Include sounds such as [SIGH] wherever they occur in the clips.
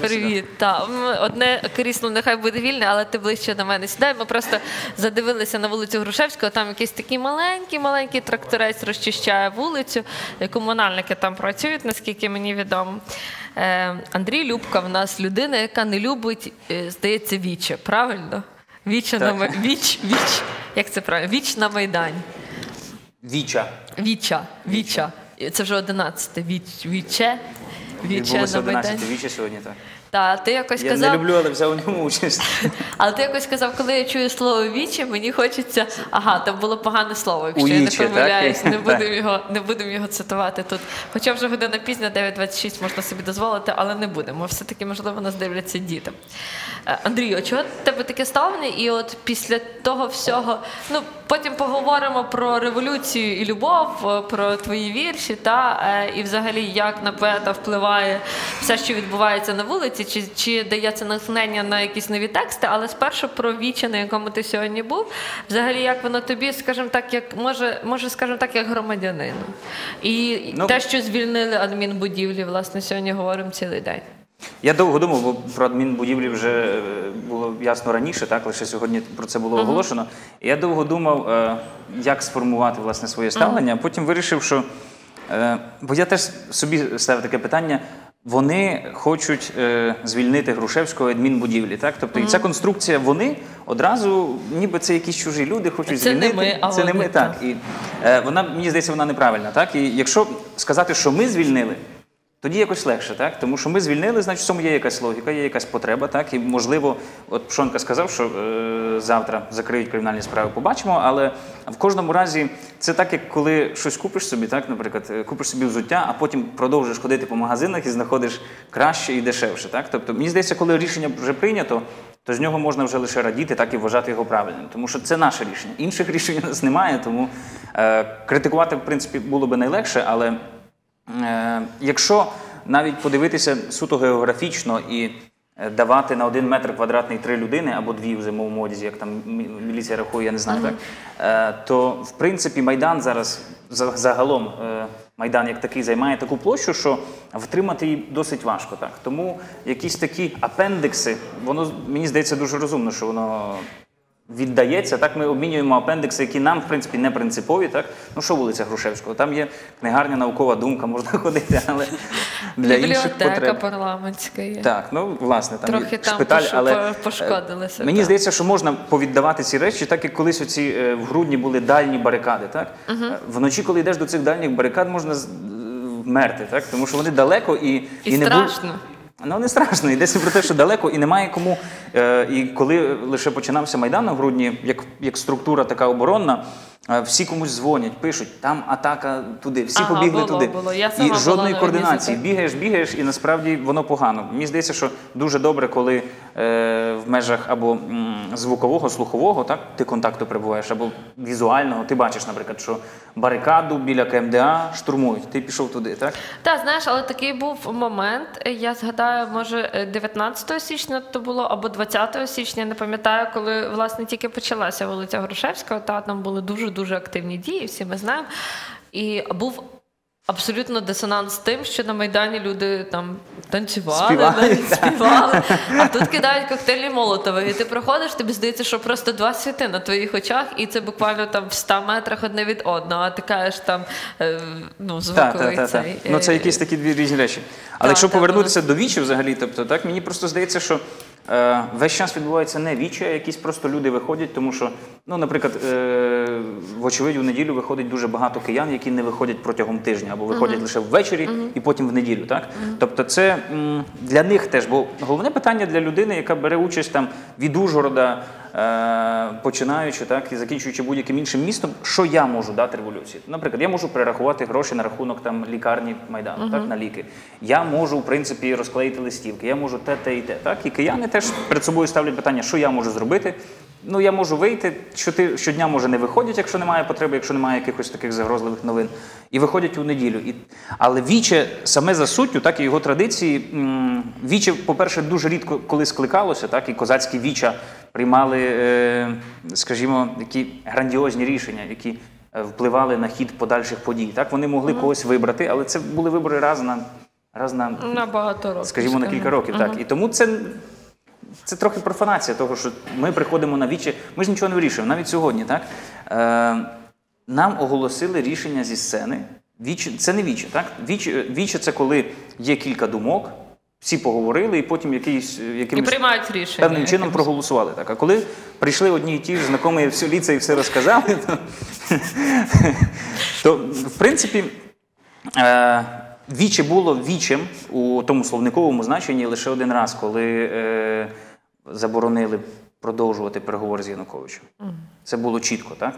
Привіт. Та, одне крісло нехай буде вільне, але ти ближче до мене сідай. Ми просто задивилися на вулицю Грушевського. Там якийсь такий маленький, маленький тракторець розчищає вулицю. Е, Комунальники там працюють, наскільки мені відомо. Е, Андрій Любка в нас людина, яка не любить, е, здається, віче. Правильно? Віче на Так. Віч, віч. Як це правильно? Віч на Майдані. Віча. Віча. Віча. Це вже одинадцяте. Віч, віче. Віче Відбулося на 11 вічі сьогодні, так. Та, ти якось Я казав. не люблю, але взяв у ньому участь. [LAUGHS] Але ти якось казав, коли я чую слово вічі, мені хочеться. Ага, там було погане слово, якщо я не Уїче, так? помиляюсь, не [LAUGHS] будемо його, не будемо його цитувати тут. Хоча вже година пізня, 9.26 можна собі дозволити, але не будемо. Все-таки, можливо, нас дивляться діти. Е, Андрію, а чого в тебе таке ставлення? І от після того всього, ну потім поговоримо про революцію і любов, е, про твої вірші, та е, і взагалі як на поета впливає все, що відбувається на вулиці, чи, чи дається натхнення на якісь нові тексти, але спершу про віче, на якому ти сьогодні був. Взагалі, як воно тобі, скажімо так, як може, може, скажімо так, як громадянину. І Ну, те, що звільнили адмінбудівлі, власне, сьогодні говоримо цілий день. Я довго думав, бо про адмінбудівлі вже е, було ясно раніше, так лише сьогодні про це було оголошено. І я довго думав, е, як сформувати власне своє ставлення, а потім вирішив, що е, бо я теж собі ставив таке питання. Вони хочуть е, звільнити Грушевського адмінбудівлі, так тобто і ця конструкція вони одразу, ніби це якісь чужі люди, хочуть Це не звільнити. ми, а це не ми, так. так. І е, вона мені здається, вона неправильна. Так і якщо сказати, що ми звільнили, тоді якось легше, так? Тому що ми звільнили, значить, в цьому є якась логіка, є якась потреба, так? І можливо, от Пшонка сказав, що е, завтра закриють кримінальні справи, побачимо, але в кожному разі це так, як коли щось купиш собі, так, наприклад, е, купиш собі взуття, а потім продовжуєш ходити по магазинах і знаходиш краще і дешевше. Так? Тобто, мені здається, коли рішення вже прийнято, то з нього можна вже лише радіти, так і вважати його правильним. Тому що це наше рішення. Інших [LAUGHS] рішень у нас немає, тому е, критикувати, в принципі, було би найлегше, але. Е, Якщо навіть подивитися суто географічно і е, давати на один метр квадратний три людини або дві в зимовому одязі, як там міліція рахує, я не знаю, так, е, то в принципі Майдан зараз загалом е, Майдан як такий займає таку площу, що втримати її досить важко. Так. Тому якісь такі апендикси, воно мені здається дуже розумно, що воно віддається. Так ми обмінюємо апендикси, які нам, в принципі, не принципові. Так? Ну що вулиця Грушевського? Там є книгарня, наукова думка, [LAUGHS] можна ходити, але для інших Бібліотека парламентська є. Так, ну власне, там Трохи там шпиталь, пош- але по- е, Мені так. здається, що можна повіддавати ці речі, так як колись оці е, в грудні були дальні барикади. Так Е, вночі, коли йдеш до цих дальніх барикад, можна е, так тому що вони далеко і, І не страшно. Бу... Ну не страшно, йдеться про те, що далеко і немає кому. Е, і коли лише починався майдан у грудні, як, як структура така оборонна. Е, Всі комусь дзвонять, пишуть, там атака туди, всі Ага, побігли було, туди. було. Я сама і жодної на координації. Бігаєш, бігаєш, і насправді воно погано. Мені здається, що дуже добре, коли е, в межах або м, звукового, слухового, так ти контакту перебуваєш, або візуального. Ти бачиш, наприклад, що барикаду біля КМДА штурмують. Ти пішов туди, так? Та знаєш, але такий був момент. е, Я згадаю, може, е, 19 січня то було або 20 січня, не пам'ятаю, коли власне тільки почалася вулиця Грушевського. Та там були дуже дуже активні дії, всі ми знаємо. І був. Абсолютно дисонанс з тим, що на Майдані люди там танцювали, Співали, співали, а тут кидають коктейлі Молотова, і ти проходиш, тобі здається, що просто два світи на твоїх очах, і це буквально там в 100 метрах одне від одного, а ти кажеш там е, ну, звуковий так, так, так. цей. Ну це е, якісь такі дві різні речі. Але якщо повернутися до вічі взагалі, тобто так мені просто здається, що е, весь час відбувається не вічі, а якісь просто люди виходять, тому що, ну, наприклад, е, вочевидь, у неділю виходить дуже багато киян, які не виходять протягом тижня, або виходять лише ввечері і потім в неділю. Так? Тобто, це м, для них теж, бо головне питання для людини, яка бере участь там від Ужгорода. Е, Починаючи так і закінчуючи будь-яким іншим містом, що я можу дати революції? Наприклад, я можу перерахувати гроші на рахунок там лікарні майдану, так на ліки. Я можу, в принципі, розклеїти листівки, я можу те, те і те. Так і кияни теж перед собою ставлять питання, що я можу зробити. Ну, я можу вийти щоти- щодня, може, не виходять, якщо немає потреби, якщо немає якихось таких загрозливих новин, і виходять у неділю. І... Але віче саме за суттю, так і його традиції. Віче, по-перше, дуже рідко коли скликалося, так і козацькі віча приймали, е, скажімо, такі грандіозні рішення, які е, впливали на хід подальших подій. Так вони могли когось вибрати, але це були вибори раз на раз на На багато років. скажімо, на кілька років. Так. І тому це, це трохи профанація того, що ми приходимо на вічі, ми ж нічого не вирішуємо, навіть сьогодні. Так? Е, нам оголосили рішення зі сцени. Вічі, це не вічі, так? Вічі, вічі це коли є кілька думок, всі поговорили, і потім якийсь, І приймають рішення. певним чином якимось. проголосували. Так. А коли прийшли одні і ті ж знайомі всю ліце і все розказали, то, [LAUGHS] то в принципі. Е, Віче було вічем у тому словниковому значенні лише один раз, коли е, заборонили продовжувати переговори з Януковичем. Це було чітко, так?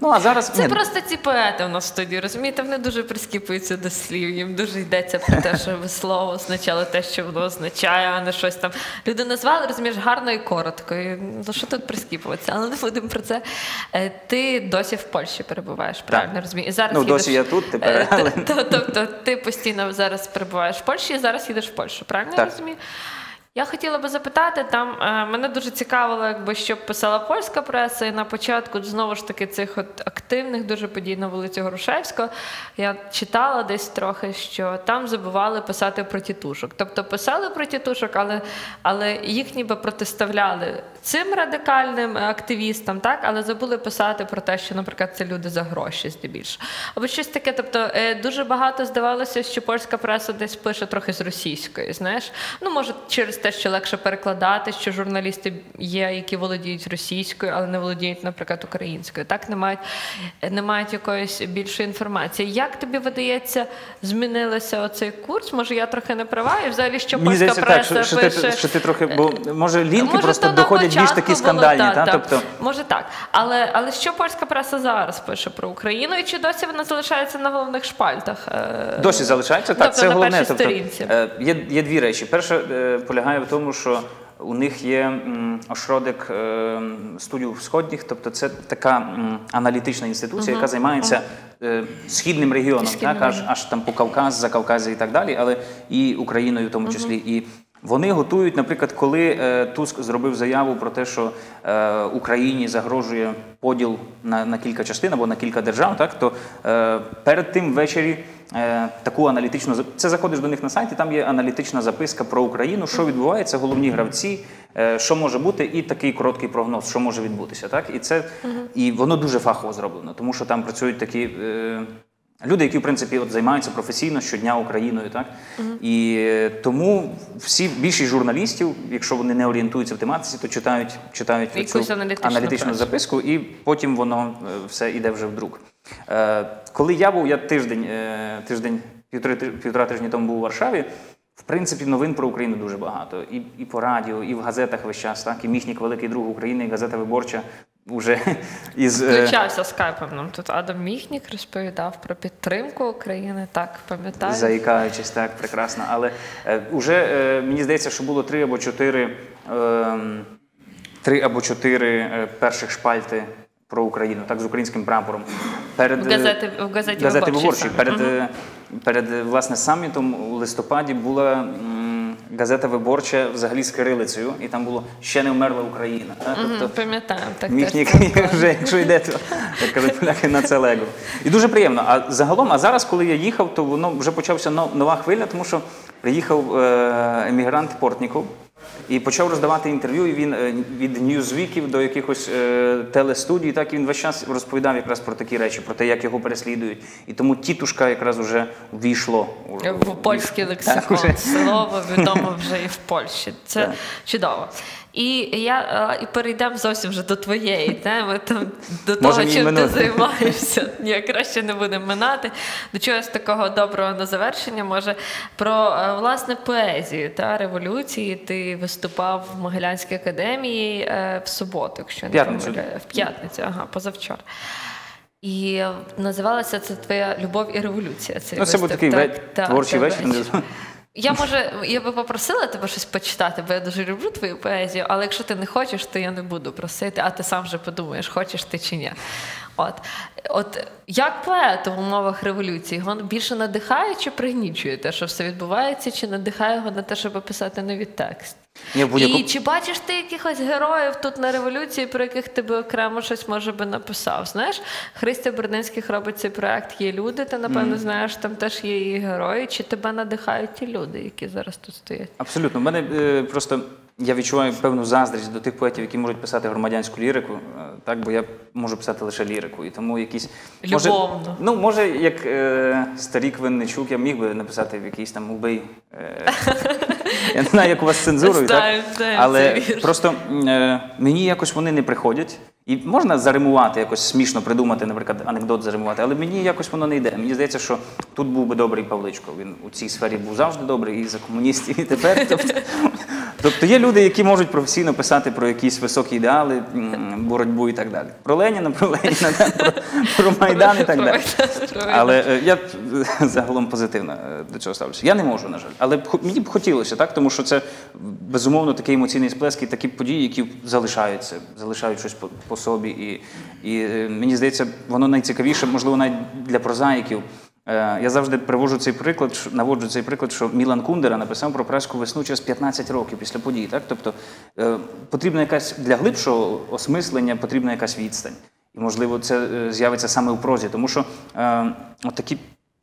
Ну а зараз Це ні, просто ці поети у нас в студії, розумієте, вони дуже прискіпуються до слів, їм дуже йдеться про те, що слово означало те, що воно означає, а не щось там. Люди назвали, розумієш, гарно і коротко. І, ну що тут прискіпуватися? Але не будемо про це. Е, Ти досі в Польщі перебуваєш, правильно розумію? І зараз Ну, їдеш- досі я тут тепер, Е, Тобто ти постійно зараз перебуваєш в Польщі і зараз їдеш в Польщу, правильно я розумію? Я хотіла би запитати, там е, мене дуже цікавило, якби що писала польська преса, і на початку знову ж таки цих от активних дуже подій на вулиці Грушевського. Я читала десь трохи, що там забували писати про тітушок. Тобто писали про тітушок, але, але їх ніби протиставляли цим радикальним активістам, так, але забули писати про те, що, наприклад, це люди за гроші здебільшого. Або щось таке. Тобто е, дуже багато здавалося, що польська преса десь пише трохи з російської. Знаєш, ну може через те, що легше перекладати, що журналісти є, які володіють російською, але не володіють, наприклад, українською. Так не мають, не мають якоїсь більшої інформації. Як тобі видається, змінилося оцей курс? Може, я трохи не права, і взагалі що Мені польська здається, так, преса що, що, ти, що ти трохи, бо може лінки Може, просто доходять більш такі було, скандальні. та, та? та. Тобто, Може так. Але, але що польська преса зараз пише про Україну, і чи досі вона залишається на головних шпальтах? Е, Досі залишається так. Тобто це на головне. Тобто, е, є, є дві речі. Перша е, полягає в тому, що у них є ошродик е, студію сходніх, тобто це така аналітична інституція, яка займається східним регіоном, Східним так, аж, аж там по Кавказ, за Кавказі і так далі, але і Україною в тому числі. І вони готують, наприклад, коли е, Туск зробив заяву про те, що е, Україні загрожує поділ на, на кілька частин або на кілька держав, так то е, перед тим ввечері таку аналітичну це заходиш до них на сайті. Там є аналітична записка про Україну, що відбувається, головні гравці, що може бути, і такий короткий прогноз, що може відбутися. Так і це і воно дуже фахово зроблено, тому що там працюють такі. Люди, які в принципі от займаються професійно щодня Україною, так і е, тому всі більшість журналістів, якщо вони не орієнтуються в тематиці, то читають читають Якусь цю аналітичну аналітичну записку, і потім воно е, все йде вже в друк. Е, коли я був, я тиждень, е, тиждень півтори півтора тижні тому був у Варшаві. В принципі, новин про Україну дуже багато. І, і по радіо, і в газетах весь час, так, і Міхнік Великий Друг України, і газета Виборча вже [LAUGHS] із. е, Включався скайпом. Нам тут Адам Міхнік розповідав про підтримку України. Так, пам'ятаю. Заїкаючись, так, прекрасно. Але е, уже е, мені здається, що було три або чотири, е, три або чотири е, перших шпальти про Україну, так, з українським прапором. Перед, В е, газеті, в газеті газети виборчі. Перед, е, перед е, власне самітом у листопаді була м, газета виборча взагалі з кирилицею, і там було ще не вмерла Україна. Так? Тобто, Пам'ятаємо, так теж вже, якщо йде, то як кажуть поляки на це лего. І дуже приємно. А загалом, а зараз, коли я їхав, то воно вже почався но- нова хвиля, тому що приїхав е, емігрант Портніков. І почав роздавати інтерв'ю. І він е, від ньюзвіків до якихось е, телестудій, так і він весь час розповідав якраз про такі речі, про те, як його переслідують. І тому тітушка якраз вже ввійшло у- в польський лексикон. уже. Слово відомо [LAUGHS] вже і в Польщі. Це Так. чудово. І я е, і перейдемо зовсім вже до твоєї теми, там до того, Можемо чим ти займаєшся. [LAUGHS] Ні, краще не будемо минати. До чогось такого доброго на завершення. Може про е, власне поезію та революції. Ти виступав в Могилянській академії е, в суботу, якщо не помиляю. В п'ятницю, ага, позавчора. І називалася це твоя любов і революція. Цей Ну, це був такий Так, ве- так, творчий так, вечір. Я може, я би попросила тебе щось почитати, бо я дуже люблю твою поезію, але якщо ти не хочеш, то я не буду просити, а ти сам вже подумаєш, хочеш ти чи ні. От, от як поет в умовах революції, він більше надихає чи пригнічує те, що все відбувається, чи надихає його на те, щоб писати нові тексти? Ні, в будь-яку- І чи бачиш ти якихось героїв тут на революції, про яких ти би окремо щось може би написав? Знаєш, Христя Бердинських робить цей проект. Є люди, ти напевно знаєш, там теж є і герої. Чи тебе надихають ті люди, які зараз тут стоять? Абсолютно. У мене е, просто я відчуваю певну заздрість до тих поетів, які можуть писати громадянську лірику, е, так, бо я можу писати лише лірику. І тому якісь. Може, Любовно. ну, може, як е, старік Винничук, я міг би написати в якийсь там убий. Е, [LAUGHS] я не знаю, як у вас з цензурою, так? Але просто е, мені якось вони не приходять. І можна заримувати, якось смішно придумати, наприклад, анекдот заримувати, але мені якось воно не йде. Мені здається, що тут був би добрий Павличко. Він у цій сфері був завжди добрий і за комуністів, і тепер. [LAUGHS] Тобто, тобто є люди, які можуть професійно писати про якісь високі ідеали, боротьбу і так далі. Про Леніна, про Леніна, про, про Майдан і так далі. Але е, я е, загалом позитивно е, до цього ставлюся. Я не можу, на жаль. Але мені б хотілося, так? тому що це безумовно такий емоційний сплеск і такі події, які залишаються, залишають щось по, по собі. І, і мені здається, воно найцікавіше, можливо, навіть для прозаїків. Е, Я завжди приводжу цей приклад, наводжу цей приклад, що Мілан Кундера написав про праську весну через 15 років після подій. Так? Тобто е, потрібна якась для глибшого осмислення, потрібна якась відстань. І, можливо, це е, з'явиться саме у прозі, тому що е, от такі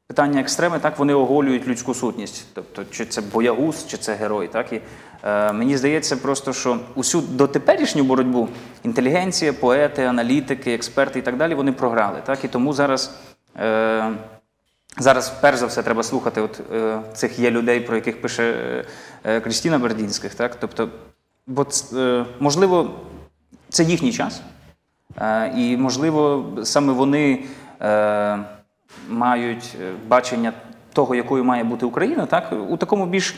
питання екстреми, так, вони оголюють людську сутність. Тобто, чи це боягуз, чи це герой. Так? І, е, мені здається, просто, що усю дотеперішню боротьбу інтелігенція, поети, аналітики, експерти і так далі, вони програли. Так? І тому зараз. Е, Зараз, перш за все, треба слухати от, е, цих є людей, про яких пише е, е, Крістіна Бердінських. Так? Тобто, бо, е, можливо, це їхній час, е, і, можливо, саме вони е, мають бачення того, якою має бути Україна, так? у такому більш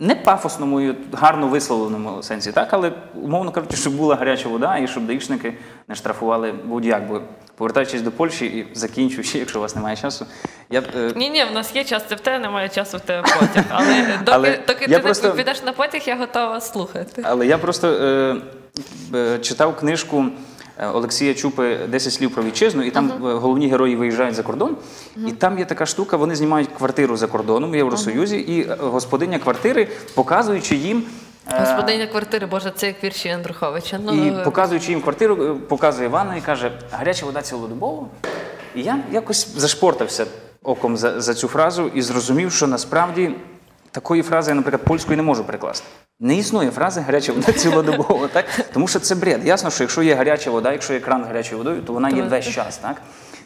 не пафосному і гарно висловленому сенсі, так, але умовно кажучи, щоб була гаряча вода і щоб даїшники не штрафували будь-як. Бо повертаючись до Польщі і закінчуючи, якщо у вас немає часу, я е, Ні, ні, в нас є час, це в тебе немає часу в тебе потяг. Але [LAUGHS] доки, Але доки ти просто- не підеш на потяг, я готова слухати. Але я просто е, е, читав книжку е, Олексія Чупи «10 слів про вітчизну, і там е, головні герої виїжджають за кордон. І там є така штука, вони знімають квартиру за кордоном в Євросоюзі, і е, господиня квартири, показуючи їм. Е, Господиня квартири, боже, це як вірші Андруховича. Ну, І показуючи їм квартиру, е, показує ванну і каже, гаряча вода цілодобово. І я якось зашпортався оком за, за цю фразу і зрозумів, що насправді такої фрази я, наприклад, польською не можу перекласти. Не існує фрази гаряча вода [LAUGHS] цілодобово, так? Тому що це бред. Ясно, що якщо є гаряча вода, якщо є кран з гарячою водою, то вона є весь час, так?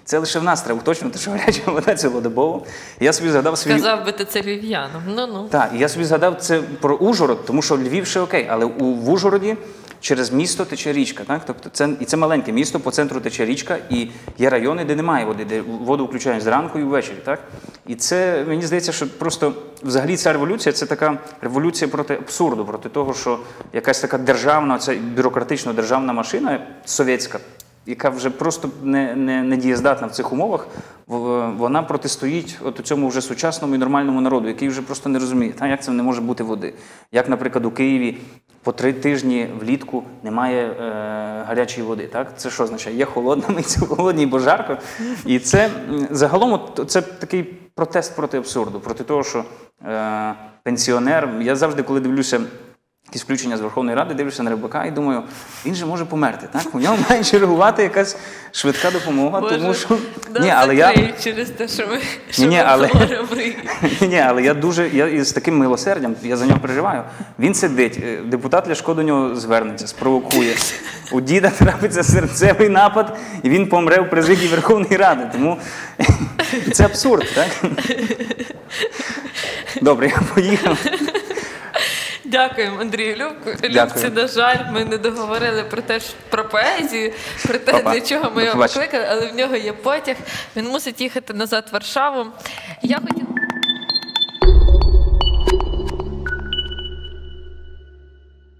Це лише в нас треба уточнити, що гаряча вода цілодобово. Я собі згадав свій. Казав би ти це львів'янам. Ну ну. Так, я собі згадав це про Ужгород, тому що Львів ще окей, але у в Ужгороді через місто тече річка. Так? Тобто це і це маленьке місто, по центру тече річка, і є райони, де немає води, де воду включають зранку і ввечері. Так? І це мені здається, що просто взагалі ця революція це така революція проти абсурду, проти того, що якась така державна, ця бюрократично державна машина совєтська яка вже просто не, не, не дієздатна в цих умовах, вона протистоїть от цьому вже сучасному і нормальному народу, який вже просто не розуміє, та, як це не може бути води. Як, наприклад, у Києві по три тижні влітку немає е, гарячої води. Так? Це що означає? Є холодна, [LAUGHS] миться холодній бо жарко. І це загалом це такий протест проти абсурду, проти того, що е, пенсіонер. Я завжди, коли дивлюся якісь включення з Верховної Ради, дивлюся на Рибака і думаю, він же може померти. Так? У нього [LAUGHS] має чергувати якась швидка допомога, Боже, тому що. нас Ні, але я... через те, що ми, що [LAUGHS] Ні, але-. Ні, але я дуже я із таким милосердям, я за нього переживаю. Він сидить, е, депутат Ляшко до нього звернеться, спровокує. У діда трапиться серцевий напад, і він помре в президії Верховної Ради. Тому [LAUGHS] це абсурд, так? Добре, я поїхав. Дякуємо, Андрію Любку. Любці, на жаль, ми не договорили про те, про поезію, про те, Па-па. для чого ми його покликали, але в нього є потяг. Він мусить їхати назад в Варшаву. Я хотіла.